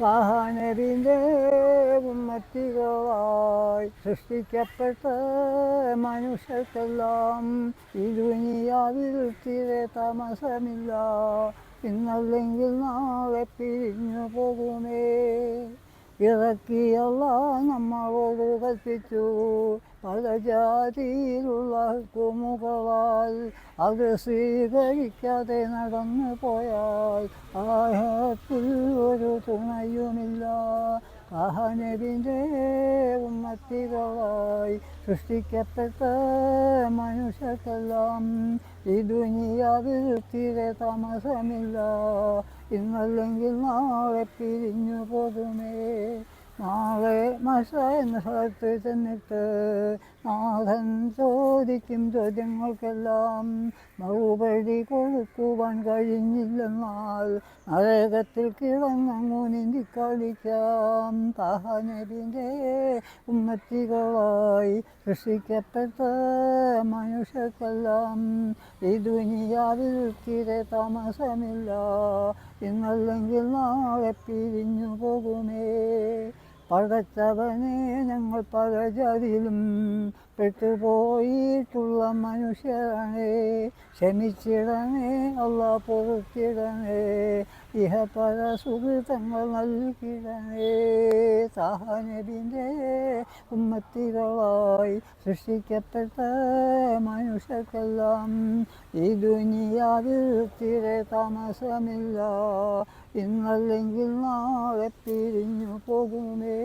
വാഹനവിന്റെ ഉമ്മത്തികളായി സൃഷ്ടിക്കപ്പെട്ട മനുഷ്യർക്കെല്ലാം ഈ ദുനിയാവിൽ തീരെ താമസമില്ല. ഇന്നല്ലെങ്കിൽ നാളെ പിരിഞ്ഞു പോകുമേ ഇറക്കിയല്ല നമ്മളോട് കൽപ്പിച്ചു പല ജാതിയിലുള്ള കുമുകളാൽ അത് സ്വീകരിക്കാതെ നടന്നു പോയാൽ ആഹത്തിൽ ഒരു തുണയുമില്ല. അഹനബിന്റെ ഉമ്മത്തികളായി സൃഷ്ടിക്കപ്പെട്ട മനുഷ്യർക്കെല്ലാം ഈ ദുനിയാവിൽ തീരെ താമസമില്ല. ഇന്നല്ലെങ്കിൽ നാളെ പിരിഞ്ഞു പോകുമേ. നാളെ മഷ എന്ന സ്ഥലത്ത് ചെന്നിട്ട് നാഥൻ ചോദിക്കും ചോദ്യങ്ങൾക്കെല്ലാം. മറുപടി കൊടുക്കുവാൻ കഴിഞ്ഞില്ലെന്നാൽ നരകത്തിൽ കിടന്നങ്ങു നീന്തി കളിക്കാം. താഹനബിന്റെ ഉമ്മത്തികളായി സൃഷ്ടിക്കപ്പെട്ട മനുഷ്യർക്കെല്ലാം ഈ ദുനിയാവിൽ തീരെ താമസമില്ല. ഇന്നല്ലെങ്കിൽ നാളെ പിരിഞ്ഞു പോകുമേ. പടച്ചവനെ ഞങ്ങൾ പല ജാതിയിലും പെട്ടുപോയിട്ടുള്ള മനുഷ്യരാണേ. ക്ഷമിച്ചിടണേ അല്ല ഇഹ പല സുഹൃതങ്ങൾ നൽകിടണേ. സാഹനബിന്റെ ഉമ്മത്തികളായി സൃഷ്ടിക്കപ്പെട്ട മനുഷ്യർക്കെല്ലാം ഈ ദുനിയാവിൽ തീരെ താമസമില്ല. ഇന്നല്ലെങ്കിൽ നാളെ പിരിഞ്ഞു പോകുമേ.